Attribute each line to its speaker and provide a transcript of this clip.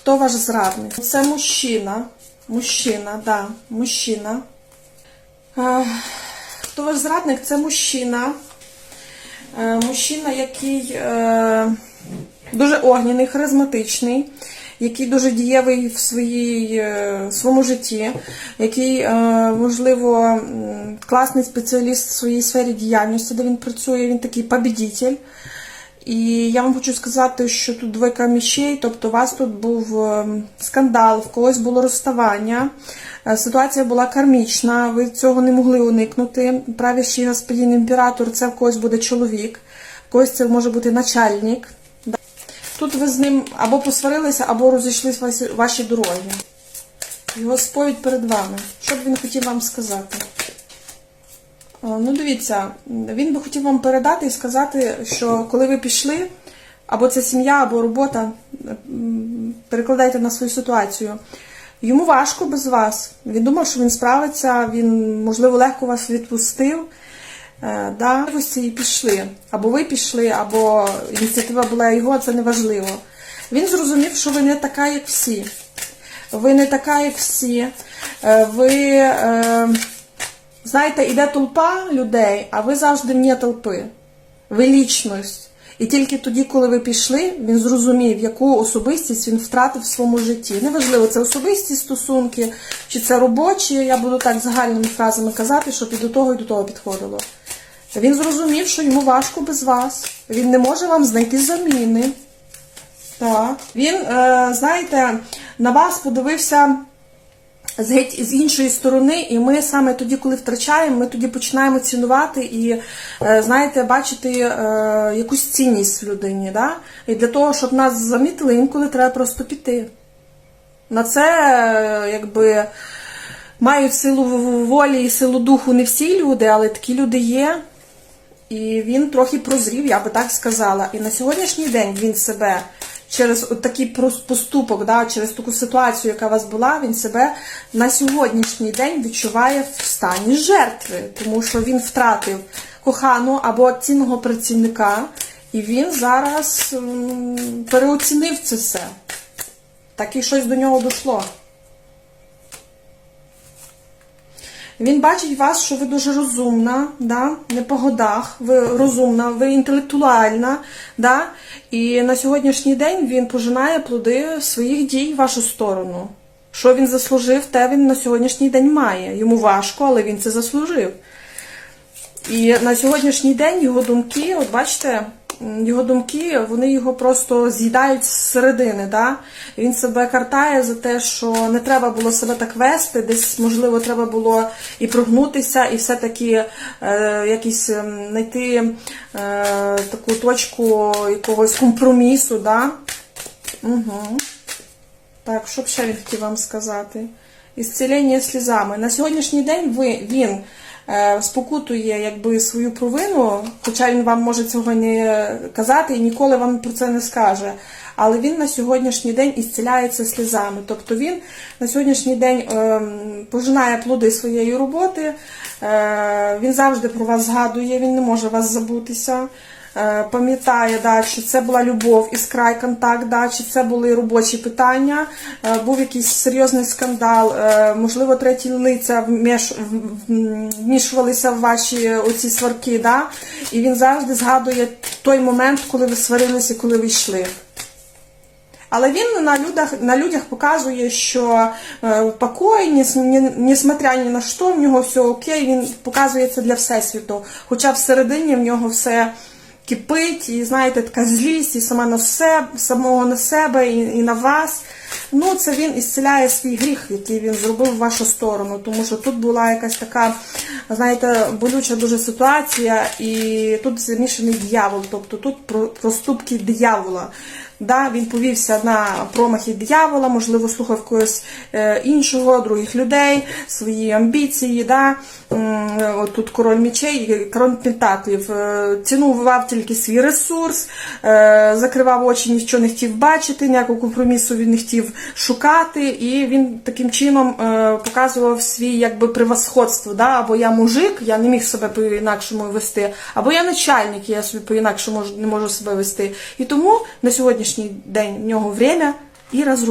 Speaker 1: Хто ваш зрадник? Це мужчина. Мужчина, да, мужчина. Е, Хто ваш зрадник? Це мужчина. Е, Мужчина, який е, дуже огняний, харизматичний, який дуже дієвий в своїй, своєму житті, який, можливо, класний спеціаліст в своїй сфері діяльності, де він працює, він такий побідітель. І я вам хочу сказати, що тут двойка міщей, тобто у вас тут був е, скандал, в когось було розставання, е, ситуація була кармічна, ви цього не могли уникнути. Правящий господин імператор це в когось буде чоловік, в когось це може бути начальник. Тут ви з ним або посварилися, або розійшлись ваші, ваші дороги. Його сповідь перед вами. Що б він хотів вам сказати? О, Ну, дивіться, він би хотів вам передати і сказати, що коли ви пішли, або це сім'я, або робота, перекладайте на свою ситуацію. Йому важко без вас. Він думав, що він справиться, він, можливо, легко вас відпустив. Е, да, і пішли. Або ви пішли, або ініціатива була його, це не важливо. Він зрозумів, що ви не така, як всі. Ви не така, як всі. Е, Ви. Знаєте, іде толпа людей, а ви завжди вне толпи. Ви лічність. І тільки тоді, коли ви пішли, він зрозумів, яку особистість він втратив в своєму житті. Неважливо, це особисті стосунки, чи це робочі, я буду так загальними фразами казати, щоб і до того, і до того підходило. Він зрозумів, що йому важко без вас. Він не може вам знайти заміни. Так. Він, е, знаєте, на вас подивився геть з іншої сторони, і ми саме тоді, коли втрачаємо, ми тоді починаємо цінувати і, е, знаєте, бачити е, якусь цінність в людині. Да? І для того, щоб нас замітили, інколи треба просто піти. На це, е, якби. Мають силу волі і силу духу не всі люди, але такі люди є. І він трохи прозрів, я би так сказала. І на сьогоднішній день він себе через такий поступок, да, через таку ситуацію, яка у вас була, він себе на сьогоднішній день відчуває в стані жертви, тому що він втратив кохану або цінного працівника, і він зараз переоцінив це все. Так і щось до нього дійшло. Він бачить вас, що ви дуже розумна, да? не по годах, ви розумна, ви інтелектуальна. Да? І на сьогоднішній день він пожинає плоди своїх дій в вашу сторону. Що він заслужив, те він на сьогоднішній день має. Йому важко, але він це заслужив. І на сьогоднішній день його думки, от бачите, його думки, вони його просто з'їдають зсередини. Да? Він себе картає за те, що не треба було себе так вести, десь, можливо, треба було і прогнутися, і все-таки е, якісь ем, знайти е, таку точку якогось компромісу. Да? Угу. Так, що б ще він хотів вам сказати? Ісцілення слізами. На сьогоднішній день ви, він спокутує якби, свою провину, хоча він вам може цього не казати і ніколи вам про це не скаже. Але він на сьогоднішній день ісціляється слізами. Тобто він на сьогоднішній день ем, пожинає плоди своєї роботи, е, він завжди про вас згадує, він не може вас забутися. Е, пам'ятає, да, чи це була любов і край контакт, да, чи це були робочі питання, е, був якийсь серйозний скандал, е, можливо, треті лиця вмішувалися в ваші оці сварки, да, і він завжди згадує той момент, коли ви сварилися, коли ви йшли. Але він на людях, на людях показує, що покой, несмотря ні на що, в нього все окей, він показує це для всесвіту. Хоча всередині в нього все кипить, і знаєте, така злість, і сама на себе, самого на себе, і, і на вас. Ну, це він ісціляє свій гріх, який він зробив в вашу сторону, тому що тут була якась така, знаєте, болюча дуже ситуація, і тут замішаний диявол, тобто тут про- проступки диявола. Да, він повівся на промахи диявола, можливо, слухав когось е, іншого, других людей, свої амбіції. Да? Тут король мечей, король пентаклів. Е, Цінував тільки свій ресурс, е, закривав очі, нічого не хотів бачити, ніякого компромісу він не хотів шукати, і він таким чином показував свій якби превосходство. Да? Або я мужик, я не міг себе по-інакшому вести, або я начальник, я собі по-інакшому не можу себе вести. І тому на сьогоднішній день в нього время і розрушення.